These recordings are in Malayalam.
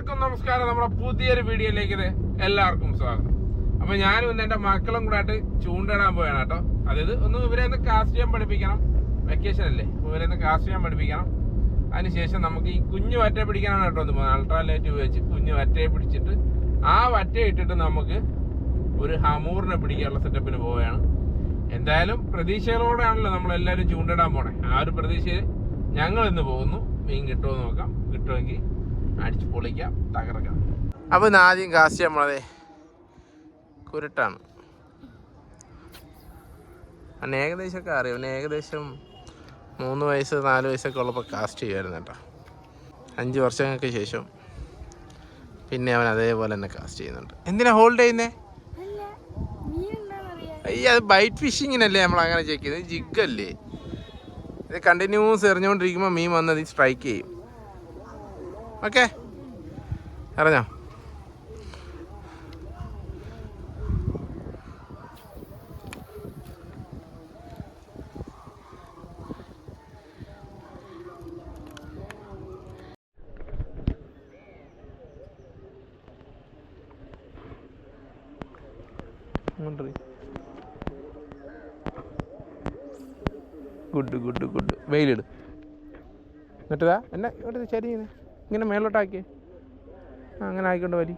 എല്ലാവർക്കും നമസ്കാരം. നമ്മുടെ പുതിയൊരു വീഡിയോയിലേക്ക് എല്ലാവർക്കും സ്വാഗതം. അപ്പൊ ഞാനും ഇന്ന് എന്റെ മക്കളും കൂടെ ആയിട്ട് ചൂണ്ടിടാൻ പോയാണ് കേട്ടോ. അതായത് ഒന്ന് ഇവരെ ഒന്ന് കാസ്റ്റ് ചെയ്യാൻ പഠിപ്പിക്കണം. വെക്കേഷൻ അല്ലേ? ഇവരെ ഒന്ന് കാസ്റ്റ് ചെയ്യാൻ പഠിപ്പിക്കണം. അതിനുശേഷം നമുക്ക് ഈ കുഞ്ഞു വറ്റയെ പിടിക്കാനാണ് കേട്ടോ ഒന്ന് അൾട്രാ ലൈറ്റ് ഉപയോഗിച്ച് കുഞ്ഞു വറ്റയെ പിടിച്ചിട്ട് ആ വറ്റ ഇട്ടിട്ട് നമുക്ക് ഒരു ഹമൂറിനെ പിടിക്കാനുള്ള സെറ്റപ്പിന് പോവുകയാണ്. എന്തായാലും പ്രതീക്ഷകളോടെയാണല്ലോ നമ്മൾ എല്ലാവരും ചൂണ്ടിടാൻ പോണേ. ആ ഒരു പ്രതീക്ഷയിൽ ഞങ്ങൾ ഇന്ന് പോകുന്നു. മീൻ കിട്ടുമോ നോക്കാം. കിട്ടുമെങ്കിൽ അടിച്ച് പൊളിക്കാം തകർക്കാം. അപ്പോൾ ഇന്ന് ആദ്യം കാസ്റ്റ് നമ്മളതെ കുരുട്ടാണ്. അവന് ഏകദേശമൊക്കെ അറിയാം. അവന് ഏകദേശം മൂന്ന് വയസ്സ് നാല് വയസ്സൊക്കെ ഉള്ളപ്പോൾ കാസ്റ്റ് ചെയ്യുമായിരുന്നു കേട്ടോ. അഞ്ച് വർഷങ്ങൾക്ക് ശേഷം പിന്നെ അവൻ അതേപോലെ തന്നെ കാസ്റ്റ് ചെയ്യുന്നുണ്ട്. എന്തിനാ ഹോൾഡ് ചെയ്യുന്നേ? അല്ല മീൻ എന്താണെന്നറിയാ അയ്യ അത് ബൈറ്റ് ഫിഷിങ്ങിനല്ലേ നമ്മൾ അങ്ങനെ ചെക്ക് ചെയ്യുന്നത് ജിഗല്ലേ ഇത് കണ്ടിന്യൂസ് എറിഞ്ഞുകൊണ്ടിരിക്കുമ്പോൾ മീൻ വന്നത് സ്ട്രൈക്ക് ചെയ്യും. ഓക്കെ. അറിഞ്ഞോ ഗുഡ് ഗുഡ് ഗുഡ്. വെയിലിട്. എന്നിട്ടാ എന്നെ ശരി ചരിയുന്നേ ഇങ്ങനെ മേലോട്ടാക്കിയേ അങ്ങനെ ആയിക്കൊണ്ട് വരി.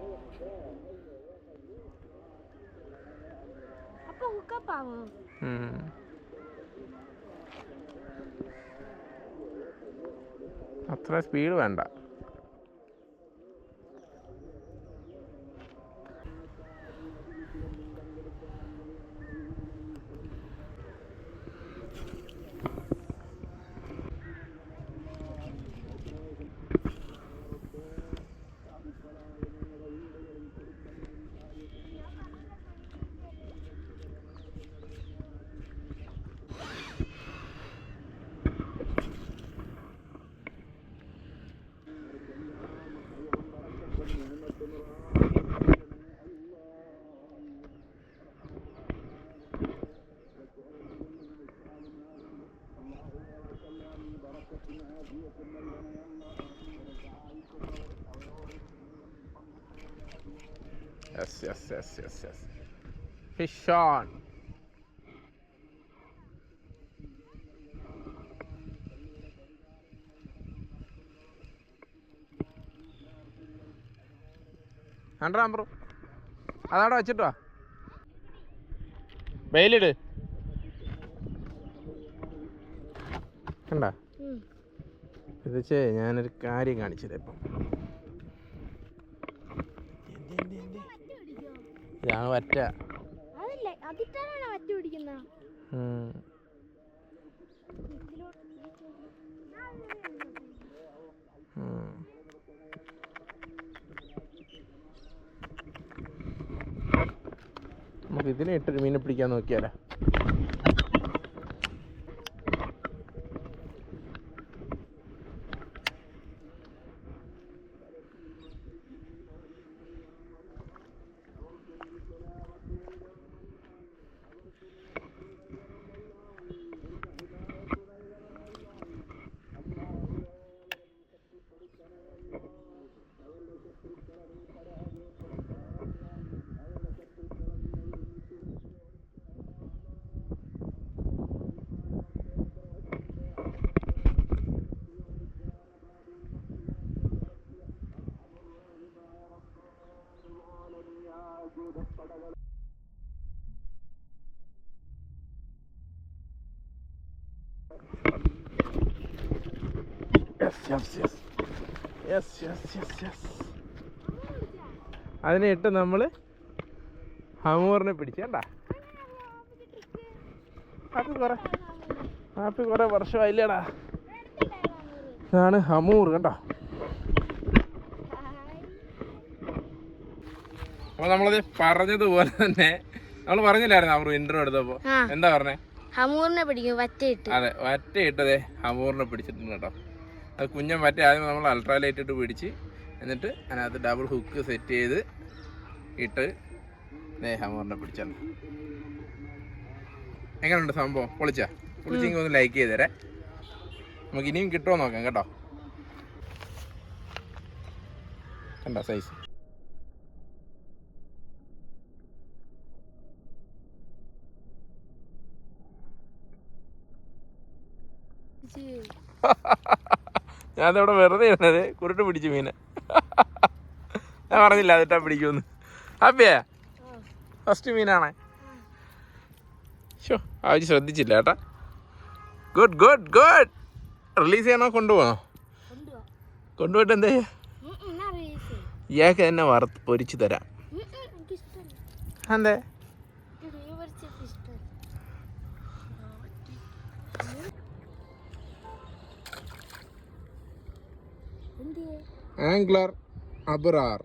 അത്ര സ്പീഡ് വേണ്ട. Yes, yes, yes, yes, yes. Fish on. Hundred number അതവിടെ വെച്ചിട്ടോ വെയിലിട്. കണ്ട? ഇത് ചേ ഞാനൊരു കാര്യം കാണിച്ചത് ഇപ്പം. ഇതാണ് വറ്റ. നമുക്ക് ഇതിനെ ഇട്ടൊരു മീനെ പിടിക്കാൻ നോക്കിയാലോ? അതിനെ ഇട്ട് നമ്മൾ ഹമൂറിനെ പിടിച്ചേണ്ട ഹാപ്പി കുറെ ഹാപ്പി കുറെ വർഷമായില്ലേടാ. ഇതാണ് ഹമൂർ കണ്ടോ? അപ്പൊ നമ്മളത് പറഞ്ഞതുപോലെ തന്നെ നമ്മൾ പറഞ്ഞില്ലായിരുന്നു അവർ ഇന്റർവ്യൂ എടുത്തപ്പോ? എന്താ പറഞ്ഞേ? ഹമൂറിനെ പിടിക്കും വറ്റയിട്ട്. അതെ വറ്റയിട്ടതേ ഹമൂറിനെ പിടിച്ചിട്ടുണ്ട് കേട്ടോ. അത് കുഞ്ഞൻ വറ്റ ആദ്യം നമ്മൾ അൾട്രാ ലൈറ്റ് ഇട്ട് പിടിച്ച് എന്നിട്ട് അതിനകത്ത് ഡബിൾ ഹുക്ക് സെറ്റ് ചെയ്ത് ഇട്ട് ദേ ഹമൂറിനെ പിടിച്ചാണ്. എങ്ങനെയുണ്ട് സംഭവം? പൊളിച്ചാ? പൊളിച്ചെങ്കിൽ ഒന്ന് ലൈക്ക് ചെയ്തേരെ. നമുക്ക് ഇനിയും കിട്ടുമോ നോക്കാം കേട്ടോ. കണ്ടോ സൈസ് ഞാൻ ഇവിടെ വെറുതെ ഇരുന്നത് കുരുട്ട് പിടിച്ചു മീനെ. ഞാൻ പറഞ്ഞില്ല അതിട്ടാ പിടിക്കുമെന്ന്. അബ്യേ ഫസ്റ്റ് മീനാണേ. ഷോ ആവശ്യം ശ്രദ്ധിച്ചില്ല കേട്ടാ. ഗുഡ് ഗുഡ് ഗുഡ് റിലീസ് ചെയ്യണോ കൊണ്ടുപോകണോ? കൊണ്ടുപോയിട്ട് എന്താ. ഇയാൾക്ക് തന്നെ വറുത്ത് പൊരിച്ചു തരാം. എന്തേ എനിക്ക് മീൻ പൊരിച്ചത് ഇഷ്ടമല്ല. എന്തിയെ? ആംഗ്ലർ അബ്രാർ.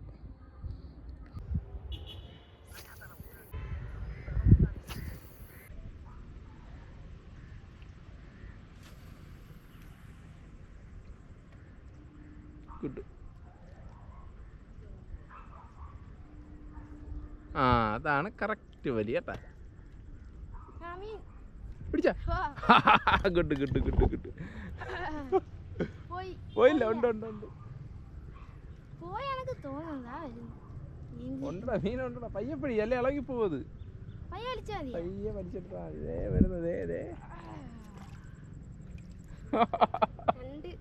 ഗുഡ് ആ അതാണ് കറക്റ്റ് വലി കേട്ടാ. പിടിച്ച? ഗുഡ് ഗുഡ് ഗുഡ് ഗുഡ് പോയി. പോയില്ല ഉണ്ട് ഉണ്ട് ഉണ്ട്. പോയി എനക്ക് തോന്നുന്നതാ വരുന്നു നീന്തി. ഉണ്ടടാ മീനുണ്ടടാ. പയ്യപ്പഴി അല്ലേ ഇളകി പോവത് പയ്യെ വലിച്ചാ? പയ്യെ രണ്ട്.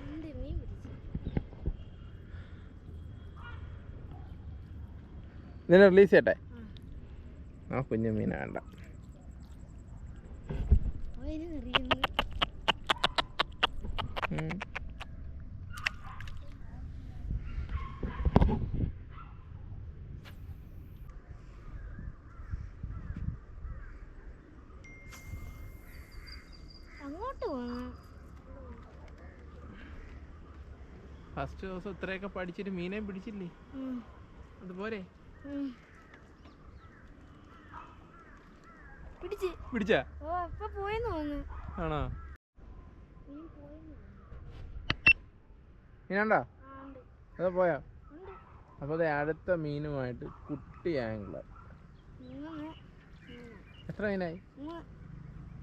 രണ്ട് മീൻ പിടിച്ചു. ഇതിനെ റിലീസ് ചെയ്യട്ടെ? ആ. ആ കുഞ്ഞു മീന വേണ്ട അവർ എറിയുന്നു അങ്ങോട്ട് ഫസ്റ്റ് ദിവസം ഇത്രയൊക്കെ പഠിച്ചിട്ട് മീനെ പിടിച്ചില്ലേ? അതുപോലെ പിടിച്ചാ. ആണോ? മീനുണ്ടോ അതോ പോയോ? അടുത്ത മീനുമായിട്ട് കുട്ടി ആംഗ്ലർ എത്ര മീനായി മൂന്ന്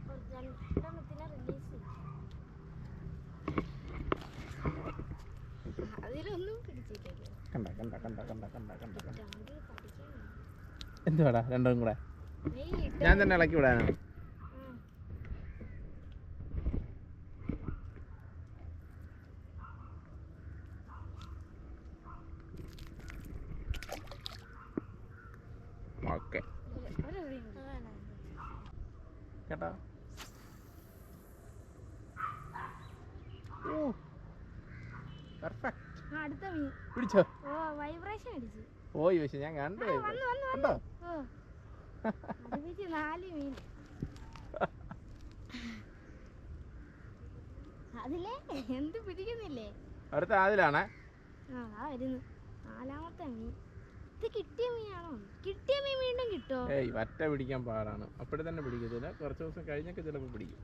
ഒരു രണ്ടെണ്ണത്തിനെ റിലീസ് ചെയ്തു അതിലൊന്നും പിടിച്ചിട്ടില്ല കണ്ട കണ്ട കണ്ട കണ്ട കണ്ട. എന്തുവാടാ രണ്ടും കൂടെ? ഞാൻ തന്നെ ഇളക്കി വിടാനോ. ഓക്കെ. കേട്ടോ? പെർഫെക്റ്റ് അടുത്ത മീൻ. പിടിച്ചോ? പോയി പക്ഷെ ഞാൻ കണ്ടു നാല് മീൻ. അതിലേ എന്ത് പിടിക്കുന്നില്ലേ? അടുത്ത അതിലാണേ ആ വരുന്നു. നാലാമത്തെ മീൻ. ഇത് കിട്ടിയ മീനാണോ? കിട്ടിയ മീൻ വീണ്ടും കിട്ടോ? ഏയ് വറ്റ പിടിക്കാൻ പാടാണ്. അപ്പോഴേ തന്നെ പിടിക്കത്തില്ല. കുറച്ച് ദിവസം കഴിഞ്ഞൊക്കെ ചിലപ്പോൾ പിടിക്കും.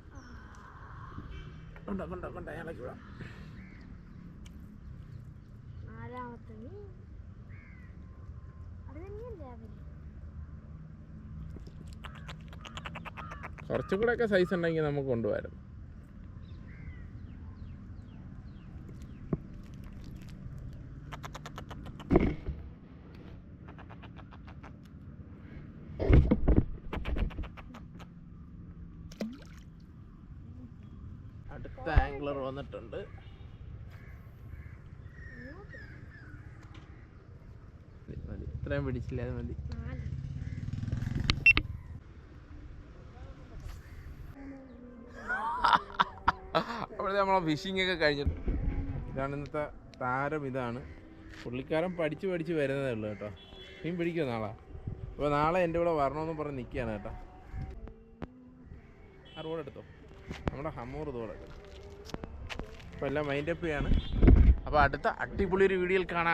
കൊണ്ടോ കൊണ്ടോ കൊണ്ടോ ഇളക്കി വിടാം. നാലാമത്തെ മീൻ. കുറച്ചും കൂടെ ഒക്കെ സൈസ് ഉണ്ടെങ്കിൽ നമുക്ക് കൊണ്ടുവരാം. അടുത്ത ആംഗ്ലർ വന്നിട്ടുണ്ട് ഇങ്ങോട്ട് മതി, മതി ഇത്രയും പിടിച്ചില്ല? അത് മതി. അപ്പോഴത്തെ നമ്മളെ ഫിഷിംഗ് ഒക്കെ കഴിഞ്ഞിട്ട് ഇതാണ് ഇന്നത്തെ താരം ഇതാണ്. പുള്ളിക്കാരൻ പഠിച്ച് പഠിച്ച് വരുന്നതേ ഉള്ളൂ കേട്ടോ. മീൻ പിടിക്കുമോ നാളെ? അപ്പോൾ നാളെ എന്റെ കൂടെ വരണമെന്ന് പറഞ്ഞ് നിൽക്കുകയാണ് കേട്ടോ. ആ റോഡ് എടുത്തോ? നമ്മുടെ ഹമ്മൂർ റോഡ് അപ്പോൾ എല്ലാം മൈൻഡപ്പ് ചെയ്യാണ്. അപ്പോൾ അടുത്ത അടിപൊളി ഒരു വീഡിയോയിൽ കാണാം.